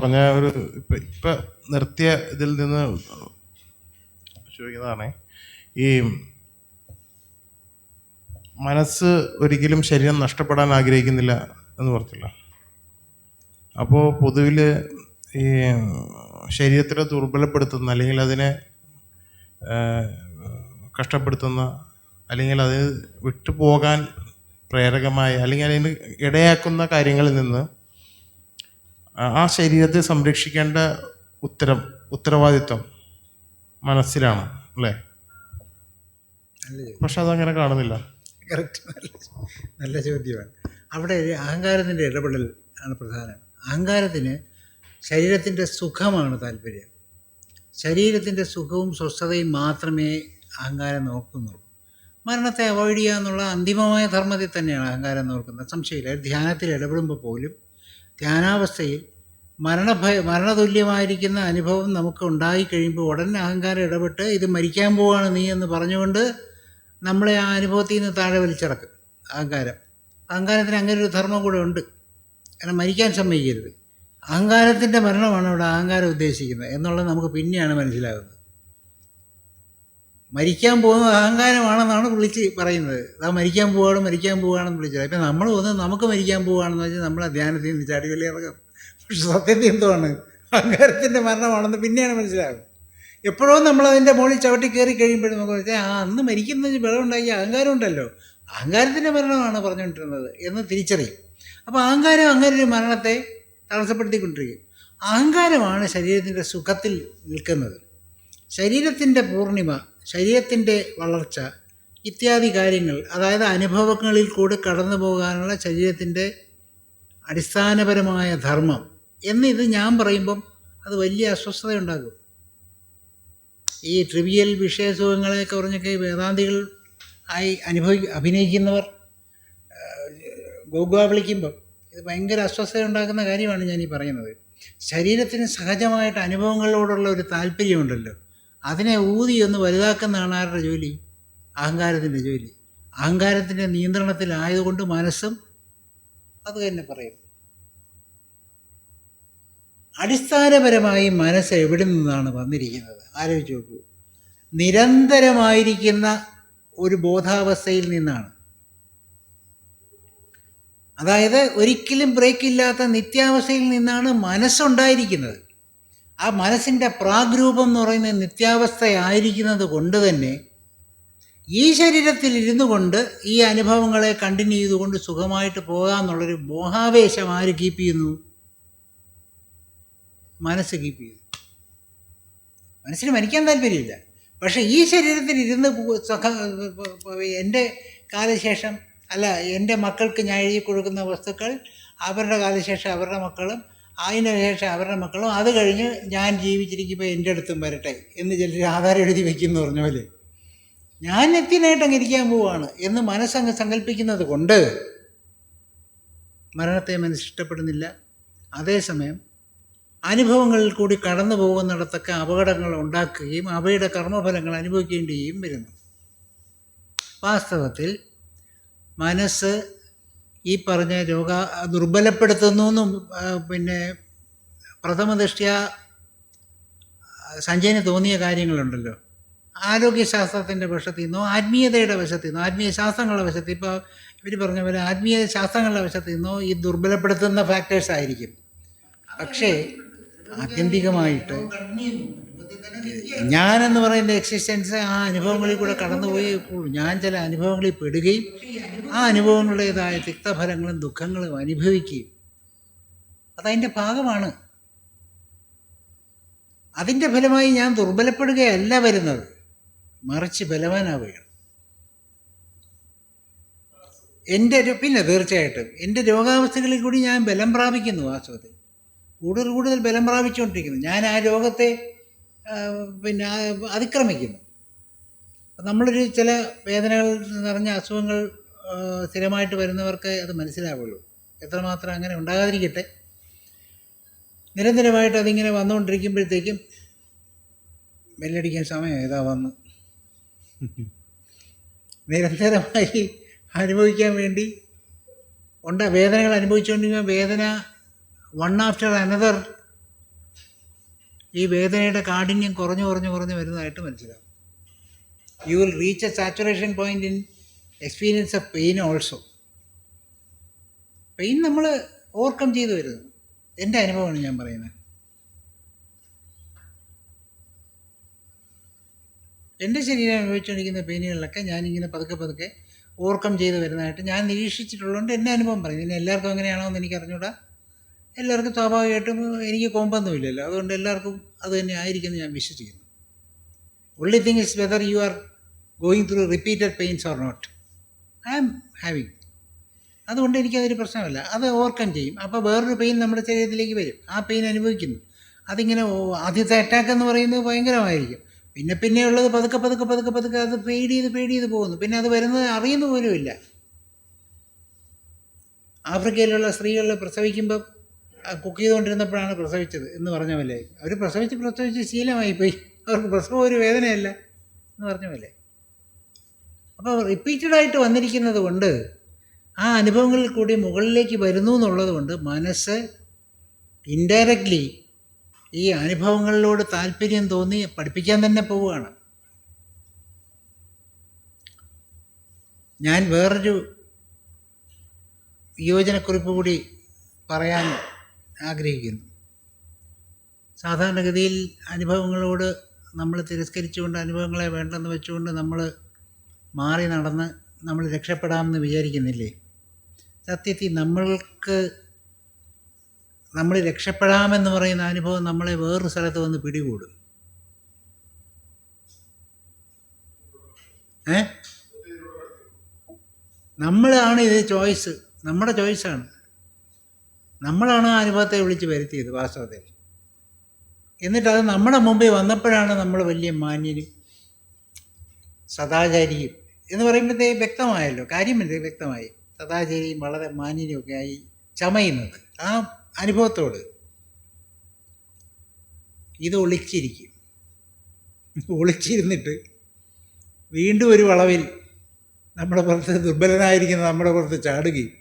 പറഞ്ഞ ഒരു ഇപ്പം ഇപ്പം നിർത്തിയ ഇതിൽ നിന്ന് ചോദിക്കുന്നതാണ് ഈ മനസ്സ് ഒരിക്കലും ശരീരം നഷ്ടപ്പെടാൻ ആഗ്രഹിക്കുന്നില്ല എന്ന് പറഞ്ഞില്ല അപ്പോൾ പൊതുവിൽ ഈ ശരീരത്തിനെ ദുർബലപ്പെടുത്തുന്ന അല്ലെങ്കിൽ അതിനെ കഷ്ടപ്പെടുത്തുന്ന അല്ലെങ്കിൽ അത് വിട്ടുപോകാൻ പ്രേരകമായ അല്ലെങ്കിൽ അതിന് ഇടയാക്കുന്ന കാര്യങ്ങളിൽ നിന്ന് ആ- ശരീരത്തെ സംരക്ഷിക്കേണ്ട ഉത്തരം ഉത്തരവാദിത്വം മനസ്സിലാണ് അല്ലേ? പക്ഷെ അതങ്ങനെ കാണുന്നില്ല. കറക്റ്റ് നല്ല ചോദ്യമാണ്. അവിടെ അഹങ്കാരത്തിന്റെ ഇടപെടൽ ആണ് പ്രധാനം. അഹങ്കാരത്തിന് ശരീരത്തിന്റെ സുഖമാണ് താല്പര്യം. ശരീരത്തിന്റെ സുഖവും സ്വസ്ഥതയും മാത്രമേ അഹങ്കാരം നോക്കുന്നുള്ളൂ. മരണത്തെ അവോയ്ഡ് ചെയ്യുക എന്നുള്ള അന്തിമമായ ധർമ്മത്തിൽ തന്നെയാണ് അഹങ്കാരം നോക്കുന്നത്. സംശയമില്ല. ധ്യാനത്തിൽ ഇടപെടുമ്പോൾ പോലും ധ്യാനാവസ്ഥയിൽ മരണഭയ മരണതുല്യമായിരിക്കുന്ന അനുഭവം നമുക്ക് ഉണ്ടായി കഴിയുമ്പോൾ അഹങ്കാരം ഇടപെട്ട് ഇത് മരിക്കാൻ പോവാണ് നീ എന്ന് പറഞ്ഞുകൊണ്ട് നമ്മളെ ആ അനുഭവത്തിൽ നിന്ന് താഴെ വലിച്ചിറക്കും അഹങ്കാരം. അഹങ്കാരത്തിന് അങ്ങനെ ഒരു ധർമ്മം കൂടെ ഉണ്ട്. കാരണം മരിക്കാൻ സമ്മതിക്കരുത്. അഹങ്കാരത്തിന്റെ മരണമാണ് അവിടെ അഹങ്കാരം ഉദ്ദേശിക്കുന്നത് എന്നുള്ളത് നമുക്ക് പിന്നെയാണ് മനസ്സിലാകുന്നത്. മരിക്കാൻ പോകുന്നത് അഹങ്കാരമാണെന്നാണ് വിളിച്ച് പറയുന്നത്. അതാ മരിക്കാൻ പോവുകയാണ് മരിക്കാൻ പോവുകയാണെന്ന് വിളിച്ചത്. ഇപ്പം നമ്മൾ തോന്നുന്നത് നമുക്ക് മരിക്കാൻ പോവുകയാണെന്ന് വെച്ചാൽ നമ്മളെ ധ്യാനത്തിൽ നിന്ന് ചാടി വലിയ ഇറങ്ങും. പക്ഷെ സത്യത്തിൽ എന്തുവാണ്? അഹങ്കാരത്തിന്റെ മരണമാണെന്ന് പിന്നെയാണ് മനസ്സിലാകുന്നത്. എപ്പോഴോ നമ്മൾ അതിന്റെ മുകളിൽ ചവിട്ടി കയറി കഴിയുമ്പോഴും നമുക്ക് ആ അന്ന് മരിക്കുന്ന വിളവുണ്ടാക്കിയ അഹങ്കാരം ഉണ്ടല്ലോ അഹങ്കാരത്തിന്റെ മരണമാണ് പറഞ്ഞുകൊണ്ടിരുന്നത് എന്ന് തിരിച്ചറിയും. അപ്പോൾ അഹങ്കാരം അങ്ങനെ ഒരു മരണത്തെ തടസ്സപ്പെടുത്തിക്കൊണ്ടിരിക്കും. അഹങ്കാരമാണ് ശരീരത്തിന്റെ സുഖത്തിൽ നിൽക്കുന്നത്. ശരീരത്തിന്റെ പൂർണിമ ശരീരത്തിന്റെ വളർച്ച ഇത്യാദി കാര്യങ്ങൾ അതായത് അനുഭവങ്ങളിൽ കൂടെ കടന്നു പോകാനുള്ള ശരീരത്തിന്റെ അടിസ്ഥാനപരമായ ധർമ്മം എന്നിത് ഞാൻ പറയുമ്പം അത് വലിയ അസ്വസ്ഥത ഉണ്ടാക്കും ഈ ട്രിവിയൽ വിഷയസുഖങ്ങളെയൊക്കെ പറഞ്ഞൊക്കെ വേദാന്തികൾ ആയി അനുഭവി അഭിനയിക്കുന്നവർ ഗോഗ വിളിക്കുമ്പം ഇത് ഭയങ്കര അസ്വസ്ഥത ഉണ്ടാക്കുന്ന കാര്യമാണ് ഞാൻ ഈ പറയുന്നത്. ശരീരത്തിന് സഹജമായിട്ട് അനുഭവങ്ങളോടുള്ള ഒരു താല്പര്യമുണ്ടല്ലോ. അതിനെ ഊതി ഒന്ന് വലുതാക്കുന്നതാണ് ആരുടെ ജോലി? അഹങ്കാരത്തിന്റെ ജോലി. അഹങ്കാരത്തിന്റെ നിയന്ത്രണത്തിലായതുകൊണ്ട് മനസ്സും അത് തന്നെ പറയും. അടിസ്ഥാനപരമായി മനസ്സ് എവിടെ നിന്നാണ് വന്നിരിക്കുന്നത്? ആലോചിച്ച് നോക്കൂ. നിരന്തരമായിരിക്കുന്ന ഒരു ബോധാവസ്ഥയിൽ നിന്നാണ്. അതായത് ഒരിക്കലും ബ്രേക്ക് ഇല്ലാത്ത നിത്യാവസ്ഥയിൽ നിന്നാണ് മനസ്സുണ്ടായിരിക്കുന്നത്. ആ മനസ്സിന്റെ പ്രാഗ്രൂപം എന്ന് പറയുന്ന നിത്യാവസ്ഥയായിരിക്കുന്നത് കൊണ്ട് തന്നെ ഈ ശരീരത്തിൽ ഇരുന്നു കൊണ്ട് ഈ അനുഭവങ്ങളെ കണ്ടിന്യൂ ചെയ്തുകൊണ്ട് സുഖമായിട്ട് പോകാമെന്നുള്ളൊരു മോഹാവേശം ആര് കീപ്പ് ചെയ്യുന്നു? മനസ്സ് കീപ്പ് ചെയ്യുന്നു മനസ്സിന് മരിക്കാൻ താല്പര്യമില്ല. പക്ഷേ ഈ ശരീരത്തിൽ ഇരുന്ന് എന്റെ കാലശേഷം അല്ല എന്റെ മക്കൾക്ക് ഞാൻ എഴുതി കൊടുക്കുന്ന വസ്തുക്കൾ അവരുടെ കാലശേഷം അവരുടെ മക്കളും അതിന് ശേഷം അവരുടെ മക്കളും അത് കഴിഞ്ഞ് ഞാൻ ജീവിച്ചിരിക്കുമ്പോൾ എന്റെ അടുത്തും വരട്ടെ എന്ന് ചിലർ ആധാരം എഴുതി വയ്ക്കും പറഞ്ഞ പോലെ. ഞാൻ എത്തിനായിട്ട് അങ്ങ് ഇരിക്കാൻ പോവുകയാണ് എന്ന് മനസ്സങ്ങ് സങ്കല്പിക്കുന്നത് കൊണ്ട് മരണത്തെ മനസ്സിഷ്ടപ്പെടുന്നില്ല അതേസമയം അനുഭവങ്ങളിൽ കൂടി കടന്നു പോകുന്നിടത്തൊക്കെ അപകടങ്ങൾ ഉണ്ടാക്കുകയും അവയുടെ കർമ്മഫലങ്ങൾ അനുഭവിക്കേണ്ടിയും വരുന്നു. വാസ്തവത്തിൽ മനസ്സ് ഈ പറഞ്ഞ രോഗ ദുർബലപ്പെടുത്തുന്നു എന്നും പിന്നെ പ്രഥമ ദൃഷ്ട്യ സഞ്ജയന് തോന്നിയ കാര്യങ്ങളുണ്ടല്ലോ. ആരോഗ്യശാസ്ത്രത്തിന്റെ വശത്തു നിന്നോ ആത്മീയതയുടെ വശത്തു നിന്നോ ആത്മീയ ശാസ്ത്രങ്ങളുടെ വശത്ത് ഇപ്പോൾ ഇവർ പറഞ്ഞ പോലെ ആത്മീയ ശാസ്ത്രങ്ങളുടെ വശത്തു നിന്നോ ഈ ദുർബലപ്പെടുത്തുന്ന ഫാക്ടേഴ്സ് ആയിരിക്കും. പക്ഷേ ആത്യന്തികമായിട്ട് ഞാനെന്ന് പറയുന്ന എക്സിസ്റ്റൻസ് ആ അനുഭവങ്ങളിൽ കൂടെ കടന്നുപോയേ ഉള്ളൂ. ഞാൻ ചില അനുഭവങ്ങളിൽ പെടുകയും ആ അനുഭവങ്ങളുടേതായ തിക്തഫലങ്ങളും ദുഃഖങ്ങളും അനുഭവിക്കുകയും അതതിന്റെ ഭാഗമാണ്. അതിന്റെ ഫലമായി ഞാൻ ദുർബലപ്പെടുകയല്ല വരുന്നത്. മറിച്ച് ബലവാനാവുകയാണ്. എന്റെ പിന്നെ തീർച്ചയായിട്ടും എന്റെ രോഗാവസ്ഥകളിൽ കൂടി ഞാൻ ബലം പ്രാപിക്കുന്നു വാസ്തവത്തിൽ. കൂടുതൽ കൂടുതൽ ബലം പ്രാപിച്ചുകൊണ്ടിരിക്കുന്നു. ഞാൻ ആ രോഗത്തെ പിന്നെ അതിക്രമിക്കുന്നു. നമ്മളൊരു ചില വേദനകൾ നിറഞ്ഞ അസുഖങ്ങൾ സ്ഥിരമായിട്ട് വരുന്നവർക്ക് അത് മനസ്സിലാവുള്ളൂ. എത്രമാത്രം അങ്ങനെ ഉണ്ടാകാതിരിക്കട്ടെ. നിരന്തരമായിട്ട് അതിങ്ങനെ വന്നുകൊണ്ടിരിക്കുമ്പോഴത്തേക്കും ബെല്ലടിക്കാൻ സമയം ഏതാ വന്ന്? നിരന്തരമായി അനുഭവിക്കാൻ വേണ്ടി ഉണ്ട വേദനകൾ അനുഭവിച്ചുകൊണ്ടിരിക്കുമ്പോൾ വേദന വൺ ആഫ്റ്റർ അനദർ ഈ വേദനയുടെ കാഠിന്യം കുറഞ്ഞു കുറഞ്ഞു കുറഞ്ഞു വരുന്നതായിട്ട് മനസ്സിലാവും. You will reach a saturation point in experience of pain also pain നമ്മൾ ഓവർകം ചെയ്തു വരുന്നു. എന്റെ അനുഭവമാണ് ഞാൻ പറയുന്നത്. എന്റെ ശരീരം അനുഭവിച്ചുകൊണ്ടിരിക്കുന്ന പെയിനുകളിലൊക്കെ ഞാനിങ്ങനെ പതുക്കെ പതുക്കെ ഓവർകം ചെയ്ത് വരുന്നതായിട്ട് ഞാൻ നിരീക്ഷിച്ചിട്ടുള്ളതുകൊണ്ട് എന്റെ അനുഭവം പറയും. ഇനി എല്ലാവർക്കും എങ്ങനെയാണോ എന്ന് എനിക്ക് അറിഞ്ഞൂടാ. എല്ലാവർക്കും സ്വാഭാവികമായിട്ടും എനിക്ക് കോമ്പൊന്നുമില്ലല്ലോ. അതുകൊണ്ട് എല്ലാവർക്കും അത് തന്നെ ആയിരിക്കുമെന്ന് ഞാൻ വിശ്വസിക്കുന്നു. Only thing is whether you are going through repeated pains or not I am having അതുകൊണ്ട് എനിക്കതൊരു പ്രശ്നമല്ല. അത് ഓവർകം ചെയ്യും. അപ്പോൾ വേറൊരു പെയിൻ നമ്മുടെ ശരീരത്തിലേക്ക് വരും. ആ പെയിൻ അനുഭവിക്കുന്നു. അതിങ്ങനെ ആദ്യത്തെ അറ്റാക്ക് എന്ന് പറയുന്നത് ഭയങ്കരമായിരിക്കും. പിന്നെ പിന്നെ ഉള്ളത് പതുക്കെ പതുക്കെ പതുക്കെ പതുക്കെ അത് പേടി ചെയ്ത് പേടി ചെയ്ത് പോകുന്നു. പിന്നെ അത് വരുന്നത് അറിയുന്ന പോലുമില്ല ആഫ്രിക്കയിലുള്ള സ്ത്രീകൾ പ്രസവിക്കുമ്പോൾ കുക്ക് ചെയ്തുകൊണ്ടിരുന്നപ്പോഴാണ് പ്രസവിച്ചത് എന്ന് പറഞ്ഞ പോലെ. അവർ പ്രസവിച്ച് പ്രസവിച്ച് ശീലമായിപ്പോയി. അവർക്ക് പ്രസവം ഒരു വേദനയല്ല എന്ന് പറഞ്ഞ പോലെ. അപ്പോൾ റിപ്പീറ്റഡായിട്ട് വന്നിരിക്കുന്നത് കൊണ്ട് ആ അനുഭവങ്ങളിൽ കൂടി മുകളിലേക്ക് വരുന്നു എന്നുള്ളത് കൊണ്ട് മനസ്സ് ഇൻഡയറക്റ്റ്ലി ഈ അനുഭവങ്ങളിലോട് താല്പര്യം തോന്നി പഠിപ്പിക്കാൻ തന്നെ പോവുകയാണ്. ഞാൻ വേറൊരു യോജനക്കുറിപ്പ് കൂടി പറയാൻ ആഗ്രഹിക്കുന്നു. സാധാരണഗതിയിൽ അനുഭവങ്ങളോട് നമ്മൾ തിരസ്കരിച്ചുകൊണ്ട് അനുഭവങ്ങളെ വേണ്ടെന്ന് വെച്ചുകൊണ്ട് നമ്മൾ മാറി നടന്ന് നമ്മൾ രക്ഷപ്പെടാമെന്ന് വിചാരിക്കുന്നില്ലേ? സത്യത്തിൽ നമ്മൾക്ക് നമ്മൾ രക്ഷപ്പെടാമെന്ന് പറയുന്ന അനുഭവം നമ്മളെ വേറൊരു സ്ഥലത്ത് വന്ന് പിടികൂടും. ഏ? നമ്മളാണ് ഇത് ചോയ്സ്. നമ്മുടെ ചോയ്സാണ്. നമ്മളാണ് ആ അനുഭവത്തെ വിളിച്ച് വരുത്തിയത് വാസ്തവത്തിൽ. എന്നിട്ട് അത് നമ്മുടെ മുമ്പിൽ വന്നപ്പോഴാണ് നമ്മൾ വലിയ മാന്യനും സദാചാരിയും എന്ന് പറയുമ്പോഴത്തേ വ്യക്തമായല്ലോ കാര്യം വ്യക്തമായി. സദാചാരിയും വളരെ മാന്യനുമൊക്കെ ആയി ചമയുന്നത് ആ അനുഭവത്തോട്. ഇത് ഒളിച്ചിരിക്കും. ഒളിച്ചിരുന്നിട്ട് വീണ്ടും ഒരു വളവിൽ നമ്മുടെ പുറത്ത് ദുർബലനായിരിക്കുന്ന നമ്മുടെ പുറത്ത് ചാടുകയും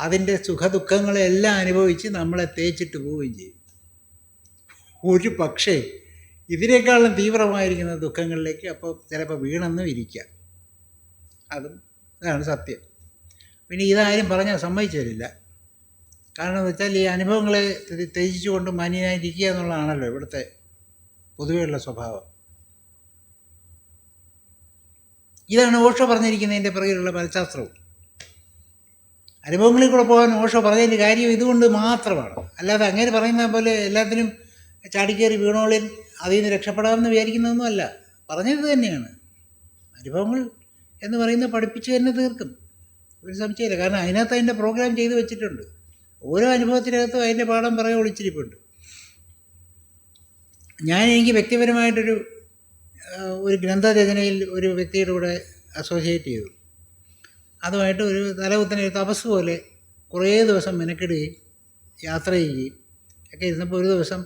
അതിന്റെ സുഖദുഃഖങ്ങളെല്ലാം അനുഭവിച്ച് നമ്മളെ തേച്ചിട്ട് പോവുകയും ചെയ്യും. ഒരു പക്ഷേ ഇതിനേക്കാളും തീവ്രമായിരിക്കുന്ന ദുഃഖങ്ങളിലേക്ക് അപ്പോൾ ചിലപ്പോൾ വീണെന്നും ഇരിക്കാം അതും ഇതാണ് സത്യം. പിന്നെ ഇതാരും പറഞ്ഞാൽ സമ്മതിച്ചു തരില്ല. കാരണം എന്ന് വെച്ചാൽ ഈ അനുഭവങ്ങളെ ത്യ- ത്യജിച്ചുകൊണ്ട് മാന്യനായിരിക്കുക എന്നുള്ളതാണല്ലോ ഇവിടുത്തെ പൊതുവെയുള്ള സ്വഭാവം. ഇതാണ് ഓഷോ പറഞ്ഞിരിക്കുന്നതിന്റെ പിറകിലുള്ള മനഃശാസ്ത്രവും അനുഭവങ്ങളിൽ കൂടെ പോകാൻ ഓഷോ പറഞ്ഞതിന്റെ കാര്യം ഇതുകൊണ്ട് മാത്രമാണ്. അല്ലാതെ അങ്ങനെ പറയുന്ന പോലെ എല്ലാത്തിനും ചാടിക്കേറി വീണോളിൽ അതിൽ നിന്ന് രക്ഷപ്പെടാമെന്ന് വിചാരിക്കുന്നതൊന്നും അല്ല. പറഞ്ഞത് തന്നെയാണ്. അനുഭവങ്ങൾ എന്ന് പറയുന്നത് പഠിപ്പിച്ച് തന്നെ തീർക്കും. ഒരു സംശയമില്ല. കാരണം അതിനകത്ത് അതിന്റെ പ്രോഗ്രാം ചെയ്ത് വെച്ചിട്ടുണ്ട്. ഓരോ അനുഭവത്തിനകത്തും അതിന്റെ പാഠം പറയാൻ ഒളിച്ചിരിപ്പുണ്ട്. ഞാൻ എനിക്ക് വ്യക്തിപരമായിട്ടൊരു ഒരു ഗ്രന്ഥരചനയിൽ ഒരു വ്യക്തിയുടെ കൂടെ അസോസിയേറ്റ് ചെയ്തു. അതുമായിട്ട് ഒരു തലകുത്തനെ ഒരു തപസ് പോലെ കുറേ ദിവസം മെനക്കെടുകയും യാത്ര ചെയ്യുകയും ഒക്കെ ഇരുന്നപ്പോൾ ഒരു ദിവസം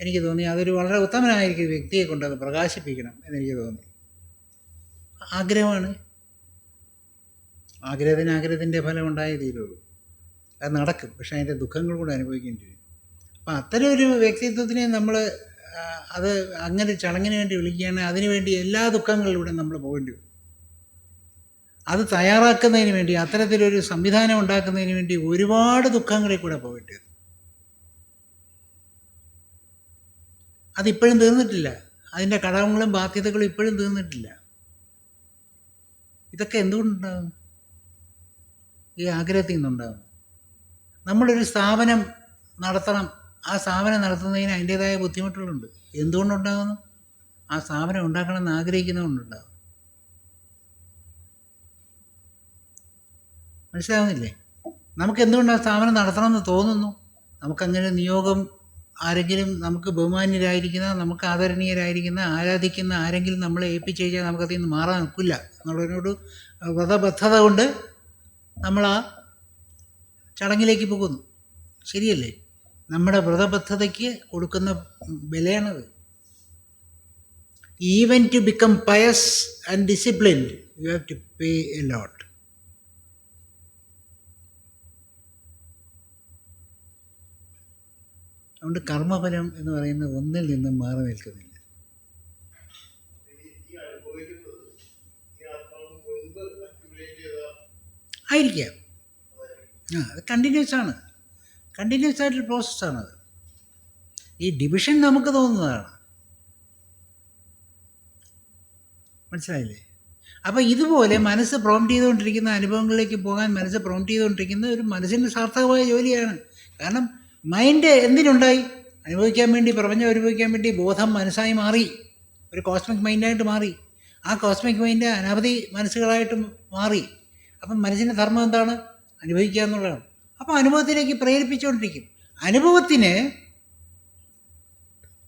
എനിക്ക് തോന്നി അതൊരു വളരെ ഉത്തമനായിരിക്കും വ്യക്തിയെ കൊണ്ട് അത് പ്രകാശിപ്പിക്കണം എന്നെനിക്ക് തോന്നി. ആഗ്രഹമാണ്. ആഗ്രഹത്തിന് ആഗ്രഹത്തിന്റെ ഫലം ഉണ്ടായേ തീരുള്ളൂ. അത് നടക്കും. പക്ഷേ അതിന്റെ ദുഃഖങ്ങൾ കൂടെ അനുഭവിക്കേണ്ടി വരും അപ്പം അത്തരം ഒരു വ്യക്തിത്വത്തിനെ നമ്മൾ അത് അങ്ങനെ ചടങ്ങിന് വേണ്ടി വിളിക്കുകയാണെങ്കിൽ അതിനുവേണ്ടി എല്ലാ ദുഃഖങ്ങളിലൂടെ നമ്മൾ പോകേണ്ടി വരും. അത് തയ്യാറാക്കുന്നതിന് വേണ്ടി അത്തരത്തിലൊരു സംവിധാനം ഉണ്ടാക്കുന്നതിന് വേണ്ടി ഒരുപാട് ദുഃഖങ്ങളിൽ കൂടെ പോകേണ്ടി അതിപ്പോഴും തീർന്നിട്ടില്ല. അതിന്റെ കടങ്ങളും ബാധ്യതകളും ഇപ്പോഴും തീർന്നിട്ടില്ല. ഇതൊക്കെ എന്തുകൊണ്ടുണ്ടാകും? ഈ ആഗ്രഹത്തിൽ നിന്നുണ്ടാകും. നമ്മളൊരു സ്ഥാപനം നടത്തണം. ആ സ്ഥാപനം നടത്തുന്നതിന് അതിന്റേതായ ബുദ്ധിമുട്ടുകളുണ്ട്. എന്തുകൊണ്ടുണ്ടാകുന്നു? ആ സ്ഥാപനം ഉണ്ടാക്കണം എന്ന് ആഗ്രഹിക്കുന്നതുകൊണ്ടുണ്ടാകും. മനസ്സിലാവുന്നില്ലേ? നമുക്ക് എന്തുകൊണ്ടാണ് സ്ഥാപനം നടത്തണമെന്ന് തോന്നുന്നു? നമുക്കങ്ങനെ നിയോഗം ആരെങ്കിലും നമുക്ക് ബഹുമാന്യരായിരിക്കുന്ന നമുക്ക് ആദരണീയരായിരിക്കുന്ന ആരാധിക്കുന്ന ആരെങ്കിലും നമ്മളെ ഏൽപ്പിച്ച് കഴിഞ്ഞാൽ നമുക്കതിൽ നിന്ന് മാറാൻ നിൽക്കില്ല എന്നുള്ളതിനോട് വ്രതബദ്ധത കൊണ്ട് നമ്മൾ ആ ചടങ്ങിലേക്ക് പോകുന്നു. ശരിയല്ലേ? നമ്മുടെ വ്രതബദ്ധതയ്ക്ക് കൊടുക്കുന്ന വിലയാണത് even to become pious and disciplined you have to pay a lot അതുകൊണ്ട് കർമ്മഫലം എന്ന് പറയുന്ന ഒന്നിൽ നിന്നും മാറി നിൽക്കുന്നില്ല. ആയിരിക്കാം. ആ അത് കണ്ടിന്യൂസ് ആണ്. കണ്ടിന്യൂസ് ആയിട്ടൊരു പ്രോസസ്സാണ് അത്. ഈ ഡിവിഷൻ നമുക്ക് തോന്നുന്നതാണ്. മനസ്സിലായില്ലേ? അപ്പോൾ ഇതുപോലെ മനസ്സ് പ്രോംപ്റ്റ് ചെയ്തുകൊണ്ടിരിക്കുന്ന അനുഭവങ്ങളിലേക്ക് പോകാൻ മനസ്സ് പ്രോംപ്റ്റ് ചെയ്തുകൊണ്ടിരിക്കുന്ന ഒരു മനസ്സിന് സാർത്ഥകമായ ജോലിയാണ്. കാരണം മൈൻഡ് എന്തിനുണ്ടായി? അനുഭവിക്കാൻ വേണ്ടി പ്രപഞ്ചം അനുഭവിക്കാൻ വേണ്ടി ബോധം മനസ്സായി മാറി. ഒരു കോസ്മിക് മൈൻഡായിട്ട് മാറി. ആ കോസ്മിക് മൈൻഡ് അനവധി മനസ്സുകളായിട്ട് മാറി. അപ്പം മനസ്സിന്റെ ധർമ്മം എന്താണ്? അനുഭവിക്കുക എന്നുള്ളതാണ്. അപ്പോൾ അനുഭവത്തിലേക്ക് പ്രേരിപ്പിച്ചുകൊണ്ടിരിക്കും. അനുഭവത്തിന്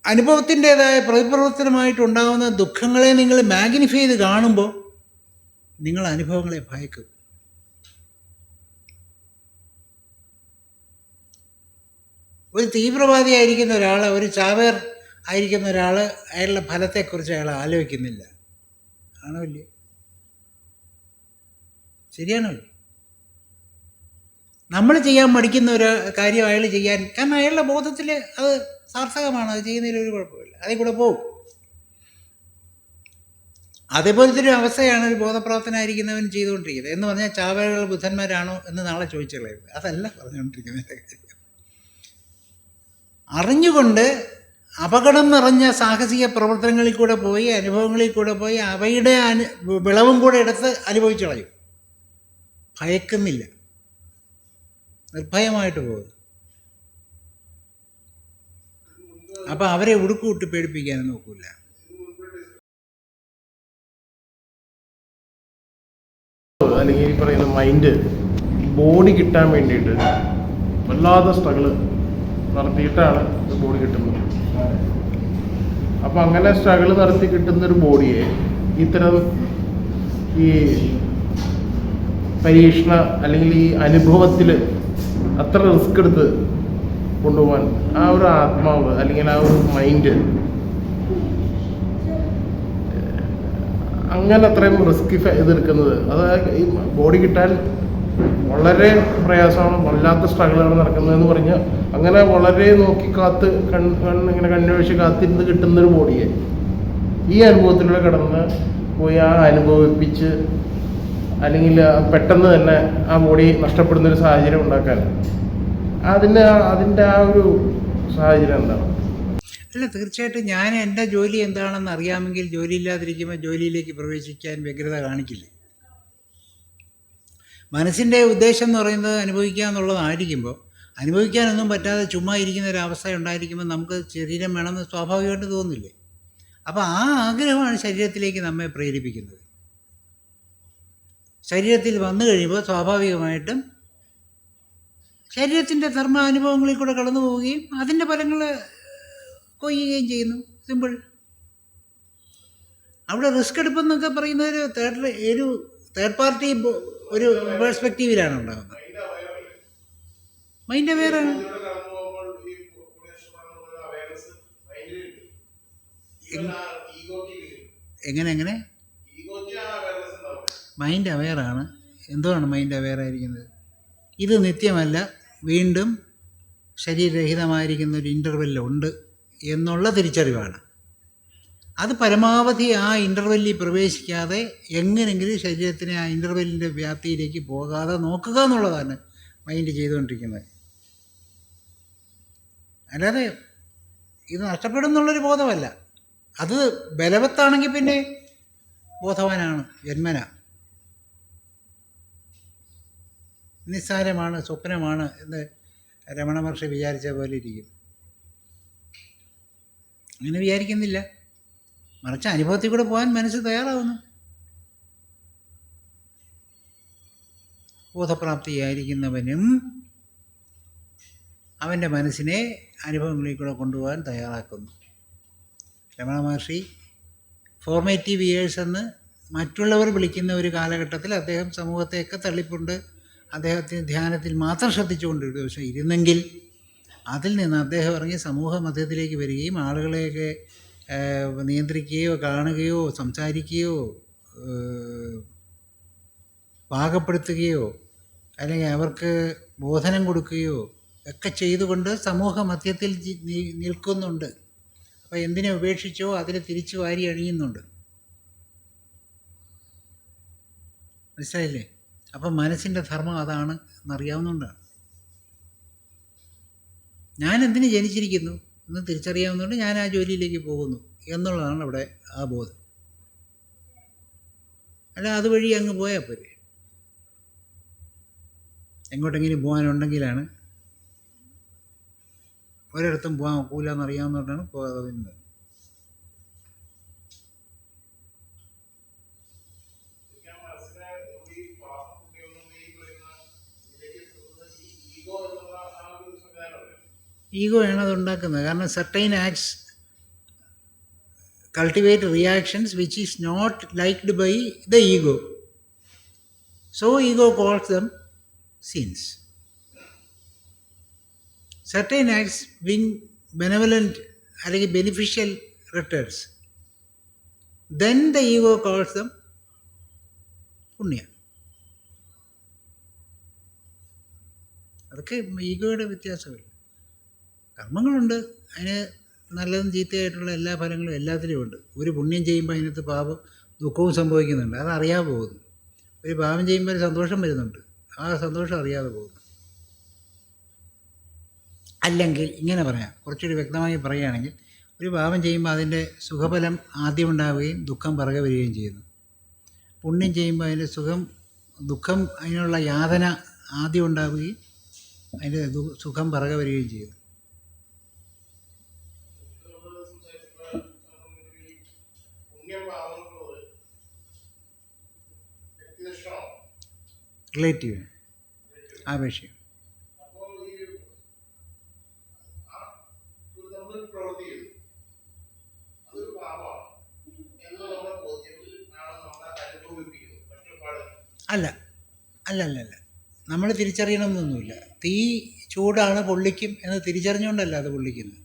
അനുഭവത്തിന്റെതായ പ്രതിപ്രവർത്തനമായിട്ടുണ്ടാകുന്ന ദുഃഖങ്ങളെ നിങ്ങൾ മാഗ്നിഫൈ ചെയ്ത് കാണുമ്പോൾ നിങ്ങൾ അനുഭവങ്ങളെ ഭയക്കും. ഒരു തീവ്രവാദിയായിരിക്കുന്ന ഒരാൾ ഒരു ചാവേർ ആയിരിക്കുന്ന ഒരാൾ അയാളുടെ ഫലത്തെക്കുറിച്ച് അയാൾ ആലോചിക്കുന്നില്ല. ആണോ ഇല്ലേ ശരിയാണോ? നമ്മൾ ചെയ്യാൻ മടിക്കുന്ന ഒരു കാര്യം അയാൾ ചെയ്യാൻ കാരണം അയാളുടെ ബോധത്തിൽ അത് സാർത്ഥകമാണ് അത് ചെയ്യുന്നതിൽ ഒരു കുഴപ്പമില്ല. അതിൽ കൂടെ പോകും അതേപോലത്തെ ഒരു അവസ്ഥയാണ് ഒരു ബോധപ്രാപ്തനായിരിക്കുന്നവൻ ചെയ്തുകൊണ്ടിരിക്കുന്നത്. എന്ന് പറഞ്ഞാൽ ചാവകൾ ബുദ്ധന്മാരാണോ എന്ന് നാളെ ചോദിച്ചു അതല്ല പറഞ്ഞുകൊണ്ടിരിക്കുന്നത്. അറിഞ്ഞുകൊണ്ട് അപകടം നിറഞ്ഞ സാഹസിക പ്രവർത്തനങ്ങളിൽ കൂടെ പോയി അനുഭവങ്ങളിൽ കൂടെ പോയി അവയുടെ അനു വിളവും കൂടെ എടുത്ത് അനുഭവിച്ചു കളയും. ഭയക്കുന്നില്ല. നിർഭയമായിട്ട് പോകും. അപ്പം അവരെ ഉടുക്കുവിട്ട് പേടിപ്പിക്കാനും നോക്കൂല. അല്ലെങ്കിൽ ഈ പറയുന്ന മൈൻഡ് ബോഡി കിട്ടാൻ വേണ്ടിയിട്ട് വല്ലാതെ സ്ട്രഗിൾ നടത്തിയിട്ടാണ് ഒരു ബോഡി കിട്ടുന്നത്. അപ്പം അങ്ങനെ സ്ട്രഗിൾ നടത്തി കിട്ടുന്ന ഒരു ബോഡിയെ ഇത്തരം ഈ പരീക്ഷണ അല്ലെങ്കിൽ ഈ അനുഭവത്തിൽ അത്ര റിസ്ക് എടുത്ത് കൊണ്ടുപോകാൻ ആ ഒരു ആത്മാവ് അല്ലെങ്കിൽ ആ ഒരു മൈൻഡ് അങ്ങനെ അത്രയും റിസ്ക് ഇതെടുക്കുന്നത് അതായത് ഈ ബോഡി കിട്ടാൻ വളരെ പ്രയാസമാണ് വല്ലാത്ത സ്ട്രഗിളാണ് നടക്കുന്നതെന്ന് പറഞ്ഞ് അങ്ങനെ വളരെ നോക്കി കാത്ത് കണ്ണ് ഇങ്ങനെ കണ്ണുവേഷി കാത്തിരുന്ന് കിട്ടുന്നൊരു ബോഡിയെ ഈ അനുഭവത്തിലൂടെ കടന്ന് പോയി ആ അനുഭവിപ്പിച്ച് അല്ലെങ്കിൽ പെട്ടെന്ന് തന്നെ ആ ബോഡി നഷ്ടപ്പെടുന്ന ഒരു സാഹചര്യം ഉണ്ടാക്കാൻ. അതിന്റെ അതിന്റെ ആ ഒരു സാഹചര്യം എന്താണ്? അല്ല തീർച്ചയായിട്ടും ഞാൻ എന്റെ ജോലി എന്താണെന്ന് അറിയാമെങ്കിൽ ജോലി ഇല്ലാതിരിക്കുമ്പോൾ ജോലിയിലേക്ക് പ്രവേശിക്കാൻ വ്യഗ്രത കാണിക്കില്ല. മനസ്സിന്റെ ഉദ്ദേശം എന്ന് പറയുന്നത് അനുഭവിക്കുക എന്നുള്ളതായിരിക്കുമ്പോൾ അനുഭവിക്കാനൊന്നും പറ്റാതെ ചുമ്മാ ഇരിക്കുന്ന ഒരു അവസ്ഥ ഉണ്ടായിരിക്കുമ്പോൾ നമുക്ക് ശരീരം വേണമെന്ന് സ്വാഭാവികമായിട്ട് തോന്നില്ലേ? അപ്പോൾ ആ ആഗ്രഹമാണ് ശരീരത്തിലേക്ക് നമ്മെ പ്രേരിപ്പിക്കുന്നത്. ശരീരത്തിൽ വന്നു കഴിയുമ്പോൾ സ്വാഭാവികമായിട്ടും ശരീരത്തിന്റെ ധർമ്മ അനുഭവങ്ങളിൽ കൂടെ കടന്നു പോവുകയും അതിന്റെ ഫലങ്ങൾ കൊയ്യുകയും ചെയ്യുന്നു. സിമ്പിൾ അവിടെ റിസ്ക് എടുപ്പെന്നൊക്കെ പറയുന്നത് ഒരു തേർഡ് ഒരു തേർഡ് പാർട്ടി ഒരു പേഴ്സ്പെക്റ്റീവിലാണ് ഉണ്ടാകുന്നത്. മൈൻഡ് അവെയറാണ് എങ്ങനെ എങ്ങനെ? മൈൻഡ് അവെയറാണ് എന്തുവാണ് മൈൻഡ് അവെയർ ആയിരിക്കുന്നത്? ഇത് നിത്യമല്ല വീണ്ടും ശരീരരഹിതമായിരിക്കുന്ന ഒരു ഇന്റർവെല്ലുണ്ട് എന്നുള്ള തിരിച്ചറിവാണ്. അത് പരമാവധി ആ ഇന്റർവെല്ലിൽ പ്രവേശിക്കാതെ എങ്ങനെങ്കിലും ശരീരത്തിനെ ആ ഇന്റർവെല്ലിന്റെ വ്യാപ്തിയിലേക്ക് പോകാതെ നോക്കുക എന്നുള്ളതാണ് മൈൻഡ് ചെയ്തുകൊണ്ടിരിക്കുന്നത്. അല്ലാതെ ഇത് നഷ്ടപ്പെടും എന്നുള്ളൊരു ബോധമല്ല. അത് ബലവത്താണെങ്കിൽ പിന്നെ ബോധവാനാണ് ജന്മന. നിസ്സാരമാണ് സ്വപ്നമാണ് എന്ന് രമണ മഹർഷി വിചാരിച്ച പോലെ ഇരിക്കും. അങ്ങനെ വിചാരിക്കുന്നില്ല. മറിച്ച് അനുഭവത്തിൽ കൂടെ പോകാൻ മനസ്സ് തയ്യാറാവുന്നു. ബോധപ്രാപ്തിയായിരിക്കുന്നവനും അവന്റെ മനസ്സിനെ അനുഭവങ്ങളിൽ കൂടെ കൊണ്ടുപോകാൻ തയ്യാറാക്കുന്നു. രമണ മഹർഷി ഫോർമേറ്റീവ് ഇയേഴ്സ് എന്ന് മറ്റുള്ളവർ വിളിക്കുന്ന ഒരു കാലഘട്ടത്തിൽ അദ്ദേഹം സമൂഹത്തെയൊക്കെ തള്ളിപ്പുണ്ട്. അദ്ദേഹത്തിന് ധ്യാനത്തിൽ മാത്രം ശ്രദ്ധിച്ചുകൊണ്ടിരുന്നു പക്ഷേ ഇരുന്നെങ്കിൽ അതിൽ നിന്ന് അദ്ദേഹം ഇറങ്ങി സമൂഹ മധ്യത്തിലേക്ക് വരികയും ആളുകളെയൊക്കെ നിയന്ത്രിക്കുകയോ കാണുകയോ സംസാരിക്കുകയോ പാകപ്പെടുത്തുകയോ അല്ലെങ്കിൽ അവർക്ക് ബോധനം കൊടുക്കുകയോ ഒക്കെ ചെയ്തുകൊണ്ട് സമൂഹ മധ്യത്തിൽ നിൽക്കുന്നുണ്ട്. അപ്പോൾ എന്തിനെ ഉപേക്ഷിച്ചോ അതിനെ തിരിച്ചു വാരി അണിയുന്നുണ്ട്. മനസ്സിലായില്ലേ? അപ്പം മനസ്സിന്റെ ധർമ്മം അതാണ് എന്നറിയാവുന്നതുകൊണ്ടാണ് ഞാൻ എന്തിന് ജനിച്ചിരിക്കുന്നു? എന്ന് തിരിച്ചറിയാവുന്നതുകൊണ്ട് ഞാൻ ആ ജോലിയിലേക്ക് പോകുന്നു എന്നുള്ളതാണ് അവിടെ ആ ബോധം. അല്ല അതുവഴി അങ്ങ് പോയാൽ പോരെ? എങ്ങോട്ടെങ്കിലും പോകാനുണ്ടെങ്കിലാണ്. ഒരിടത്തും പോകാൻ ഒക്കൂല എന്നറിയാവുന്നതുകൊണ്ടാണ് പോകാതെ വരുന്നത് ഞാൻ മനസ്സിലായത് ഈ പാപം പുണ്യമൊന്നും ഈ പറയുന്ന ഇതിലേക്ക് എത്തുന്നത് ഈ ഈഗോ എന്നുള്ള ആ ഒരു സംവിധാനമല്ലേ ഈഗോയാണ് അത് ഉണ്ടാക്കുന്നത്. കാരണം certain acts cultivate reactions which is not liked by the ego so ego calls them sins certain acts being benevolent അല്ലെങ്കിൽ beneficial returns then the ego calls them punya. അതൊക്കെ ഈഗോയുടെ വ്യത്യാസമല്ല? കർമ്മങ്ങളുണ്ട്. അതിന് നല്ലതും ചീത്തയായിട്ടുള്ള എല്ലാ ഫലങ്ങളും എല്ലാത്തിലും ഉണ്ട്. ഒരു പുണ്യം ചെയ്യുമ്പോൾ അതിനകത്ത് പാപം ദുഃഖവും സംഭവിക്കുന്നുണ്ട്. അതറിയാതെ പോകുന്നു. ഒരു പാപം ചെയ്യുമ്പോൾ ഒരു സന്തോഷം വരുന്നുണ്ട്. ആ സന്തോഷം അറിയാതെ പോകുന്നു. അല്ലെങ്കിൽ ഇങ്ങനെ പറയാം. കുറച്ചുകൂടി വ്യക്തമായി പറയുകയാണെങ്കിൽ ഒരു പാപം ചെയ്യുമ്പോൾ അതിന്റെ സുഖഫലം ആദ്യം ഉണ്ടാവുകയും ദുഃഖം പിറകെ വരികയും ചെയ്യുന്നു. പുണ്യം ചെയ്യുമ്പോൾ അതിന്റെ സുഖം ദുഃഖം അതിനുള്ള യാതന ആദ്യം ഉണ്ടാവുകയും അതിന്റെ സുഖം പിറകെ വരികയും ചെയ്യുന്നു നമ്മൾ സംസാരിക്കുന്ന ഈ പുണ്യം പാപം എന്നുള്ളത് വ്യക്തിനിഷ്ഠമാണ് റിലേറ്റീവ് ആ വിഷയം അപ്പോൾ ഈ ആ ഒരു നമ്മൾ പ്രവൃത്തി ചെയ്തു അതൊരു പാപമാണ് എന്ന് നമ്മുടെ ബോധ്യം ആണ് നമ്മളെ അനുഭവിപ്പിക്കുന്നത് കഷ്ടപ്പാട് അല്ല. അല്ല അല്ല അല്ല നമ്മൾ തിരിച്ചറിയണമെന്നൊന്നുമില്ല. തീ ചൂടാണ് പൊള്ളിക്കും എന്ന് തിരിച്ചറിഞ്ഞുകൊണ്ടല്ല അത് പൊള്ളിക്കുന്നത്.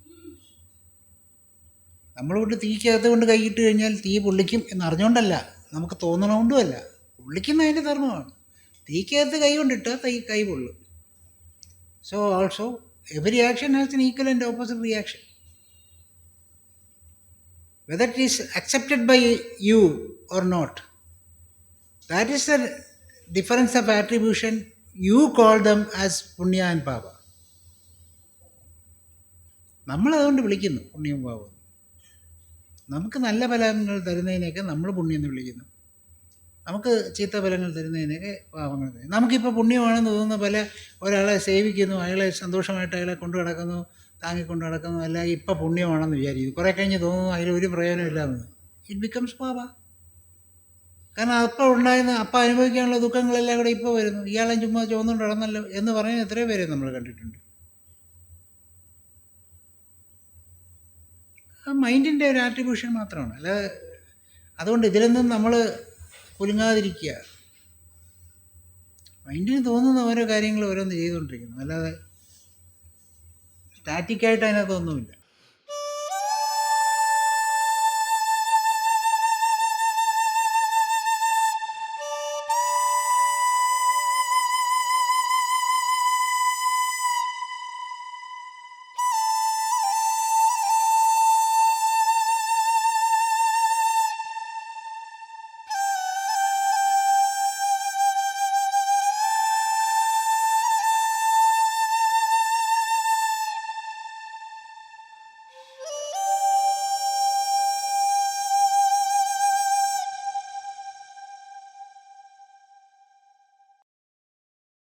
നമ്മൾ വീട്ടിൽ തീക്കകത്ത് കൊണ്ട് കൈയിട്ട് കഴിഞ്ഞാൽ തീ പൊള്ളിക്കും എന്നറിഞ്ഞുകൊണ്ടല്ല നമുക്ക് തോന്നണകൊണ്ടുമല്ല. പൊള്ളിക്കുന്നതിന്റെ ധർമ്മമാണ്. തീക്കകത്ത് കൈ കൊണ്ടിട്ടാൽ തൈ കൈ പൊള്ളും. So also every action has an equal and opposite reaction whether it is accepted by you or not that is the difference of attribution you call them as punya and papa നമ്മളതുകൊണ്ട് വിളിക്കുന്നു പുണ്യം പാവം നമുക്ക് നല്ല ഫലങ്ങൾ തരുന്നതിനെയൊക്കെ നമ്മൾ പുണ്യം എന്ന് വിളിക്കുന്നു. നമുക്ക് ചീത്ത ഫലങ്ങൾ തരുന്നതിനൊക്കെ പാപങ്ങൾ തരും നമുക്കിപ്പോൾ പുണ്യമാണെന്ന് തോന്നുന്ന പല ഒരാളെ സേവിക്കുന്നു അയാളെ സന്തോഷമായിട്ട് അയാളെ കൊണ്ടു നടക്കുന്നു താങ്ങിക്കൊണ്ട് നടക്കുന്നു അല്ല ഇപ്പം പുണ്യമാണെന്ന് വിചാരിക്കുന്നു. കുറേ കഴിഞ്ഞ് തോന്നുന്നു അതിലൊരു പ്രയോജനമില്ലാന്ന് ഇറ്റ് ബിക്കംസ് പാപ. കാരണം അപ്പം ഉണ്ടായിരുന്ന അപ്പം അനുഭവിക്കാനുള്ള ദുഃഖങ്ങളെല്ലാം കൂടെ ഇപ്പോൾ വരുന്നു. ഇയാളെ ചുമ്മാ ചുവന്നുകൊണ്ട് നടന്നല്ലോ എന്ന് പറയുന്ന എത്രയോ പേരെ നമ്മൾ കണ്ടിട്ടുണ്ട്. മൈൻഡിന്റെ ഒരു ആട്രിബ്യൂഷൻ മാത്രമാണ്. അല്ല അതുകൊണ്ട് ഇതിലൊന്നും നമ്മൾ കുലുങ്ങാതിരിക്കുക. മൈൻഡിന് തോന്നുന്ന ഓരോ കാര്യങ്ങൾ ഓരോന്ന് ചെയ്തുകൊണ്ടിരിക്കുന്നു. അല്ലാതെ സ്റ്റാറ്റിക്കായിട്ട് അതിനകത്തൊന്നുമില്ല.